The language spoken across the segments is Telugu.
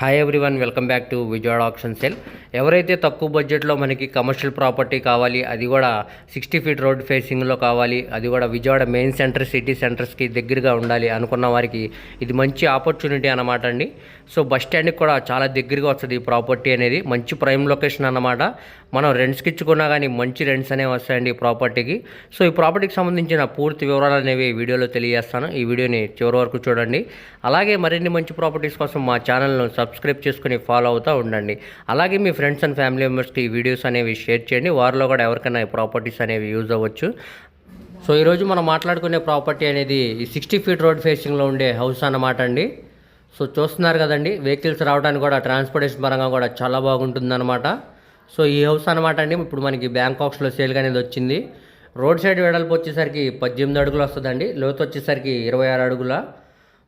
Hi everyone welcome back to Vijayawada option sell ఎవరైతే తక్కువ బడ్జెట్లో మనకి కమర్షియల్ ప్రాపర్టీ కావాలి అది కూడా సిక్స్టీ ఫీట్ రోడ్ ఫేసింగ్లో కావాలి అది కూడా విజయవాడ మెయిన్ సెంటర్ సిటీ సెంటర్స్కి దగ్గరగా ఉండాలి అనుకున్న వారికి ఇది మంచి ఆపర్చునిటీ అనమాట అండి. సో బస్ స్టాండ్కి కూడా చాలా దగ్గరగా వస్తుంది ఈ ప్రాపర్టీ అనేది మంచి ప్రైమ్ లొకేషన్ అన్నమాట. మనం రెంట్స్కి ఇచ్చుకున్నా కానీ మంచి రెంట్స్ అనేవి వస్తాయండి ఈ ప్రాపర్టీకి సో ఈ ప్రాపర్టీకి సంబంధించిన పూర్తి వివరాలు అనేవి వీడియోలో తెలియజేస్తాను. ఈ వీడియోని చివరి వరకు చూడండి. అలాగే మరిన్ని మంచి ప్రాపర్టీస్ కోసం మా ఛానల్ను సబ్స్క్రైబ్ చేసుకుని ఫాలో అవుతూ ఉండండి. అలాగే మీ ఫ్రెండ్స్ అండ్ ఫ్యామిలీ మెంబర్స్కి ఈ వీడియోస్ అనేవి షేర్ చేయండి. వారిలో కూడా ఎవరికైనా ఈ ప్రాపర్టీస్ అనేవి యూజ్ అవ్వచ్చు. సో ఈరోజు మనం మాట్లాడుకునే ప్రాపర్టీ అనేది ఈ సిక్స్టీ ఫీట్ రోడ్ ఫేసింగ్లో ఉండే హౌస్ అన్నమాట అండి. సో చూస్తున్నారు కదండి వెహికల్స్ రావడానికి కూడా ట్రాన్స్పోర్టేషన్ పరంగా కూడా చాలా బాగుంటుందన్నమాట. సో ఈ హౌస్ అనమాట అండి. ఇప్పుడు మనకి బ్యాంకాక్స్లో సేల్ అనేది వచ్చింది రోడ్ సైడ్ వెడల్పు వచ్చేసరికి పద్దెనిమిది అడుగులు వస్తుందండి. లోతు వచ్చేసరికి ఇరవై ఆరు అడుగుల.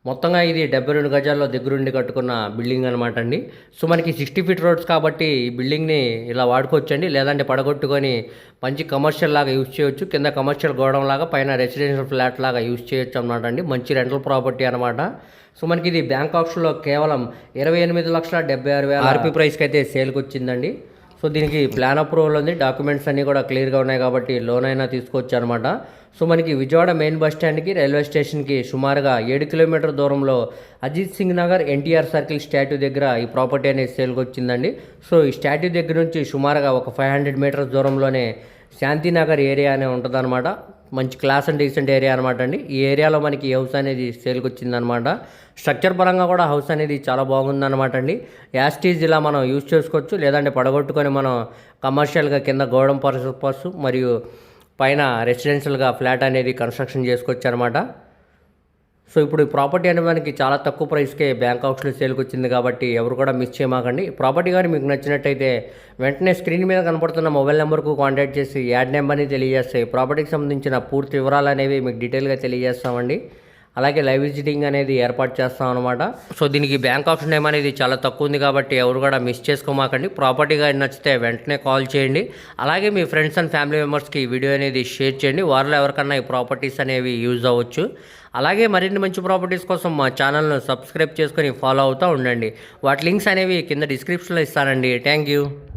మొత్తంగా ఇది డెబ్బై రెండు గజాల్లో దగ్గరుండి కట్టుకున్న బిల్డింగ్ అనమాట అండి. సో మనకి సిక్స్టీ ఫీట్ రోడ్స్ కాబట్టి ఈ బిల్డింగ్ని ఇలా వాడుకోవచ్చండి. లేదంటే పడగొట్టుకొని మంచి కమర్షియల్ లాగా యూజ్ చేయొచ్చు. కింద కమర్షియల్ గోడౌన్ లాగా పైన రెసిడెన్షియల్ ఫ్లాట్ లాగా యూజ్ చేయొచ్చు అనమాట అండి. మంచి రెంటల్ ప్రాపర్టీ అనమాట సో మనకి ఇది బ్యాంకాక్స్లో కేవలం ఇరవై ఎనిమిది లక్షల డెబ్బై ఆరు వేల ఆర్పీ ప్రైస్కి అయితే సేల్కి వచ్చిందండి సో దీనికి ప్లాన్ అప్రూవల్ ఉంది. డాక్యుమెంట్స్ అన్నీ కూడా క్లియర్గా ఉన్నాయి కాబట్టి లోన్ అయినా తీసుకోవచ్చు అనమాట సో మనకి విజయవాడ మెయిన్ బస్ స్టాండ్కి రైల్వే స్టేషన్కి సుమారుగా ఏడు కిలోమీటర్ దూరంలో Ajit Singh Nagar NTR circle statue దగ్గర ఈ ప్రాపర్టీ అనేది సేల్కి వచ్చిందండి. సో ఈ స్టాట్యూ దగ్గర నుంచి సుమారుగా ఒక ఫైవ్ హండ్రెడ్ మీటర్స్ దూరంలోనే శాంతినగర్ ఏరియా అనే ఉంటుందన్నమాట. మంచి క్లాస్ అండ్ డీసెంట్ ఏరియా అనమాట అండి. ఈ ఏరియాలో మనకి ఈ హౌస్ అనేది సేల్కి వచ్చిందనమాట స్ట్రక్చర్ పరంగా కూడా హౌస్ అనేది చాలా బాగుందన్నమాట అండి. యాస్టీజ్ ఇలా మనం యూజ్ చేసుకోవచ్చు. లేదంటే పడగొట్టుకొని మనం కమర్షియల్గా కింద గోడం పర్పస్ మరియు పైన రెసిడెన్షియల్గా ఫ్లాట్ అనేది కన్స్ట్రక్షన్ చేసుకోవచ్చు అనమాట సో ఇప్పుడు ఈ ప్రాపర్టీ అనేది మనకి చాలా తక్కువ ప్రైస్కే బ్యాంక్ హౌస్లో సేల్కి వచ్చింది కాబట్టి ఎవరు కూడా మిస్ చేయమాకండి. ప్రాపర్టీ కానీ మీకు నచ్చినట్టయితే వెంటనే స్క్రీన్ మీద కనపడుతున్న మొబైల్ నెంబర్కు కాంటాక్ట్ చేసి యాడ్ నెంబర్ని తెలియజేస్తే ప్రాపర్టీకి సంబంధించిన పూర్తి వివరాలు అనేవి మీకు డీటెయిల్గా తెలియజేస్తామండి. అలాగే లైవ్ విజిటింగ్ అనేది ఏర్పాటు చేస్తాం అనమాట సో దీనికి బ్యాంక్ ఆప్షన్ టైం అనేది చాలా తక్కువ ఉంది కాబట్టి ఎవరు కూడా మిస్ చేసుకోమాకండి. ప్రాపర్టీ నచ్చితే వెంటనే కాల్ చేయండి. అలాగే మీ ఫ్రెండ్స్ అండ్ ఫ్యామిలీ మెంబర్స్కి ఈ వీడియో అనేది షేర్ చేయండి. వారిలో ఎవరికన్నా ఈ ప్రాపర్టీస్ అనేవి యూజ్ అవ్వచ్చు. అలాగే మరిన్ని మంచి ప్రాపర్టీస్ కోసం మా ఛానల్ను సబ్స్క్రైబ్ చేసుకొని ఫాలో అవుతూ ఉండండి. వాటి లింక్స్ అనేవి కింద డిస్క్రిప్షన్లో ఇస్తానండి. Thank you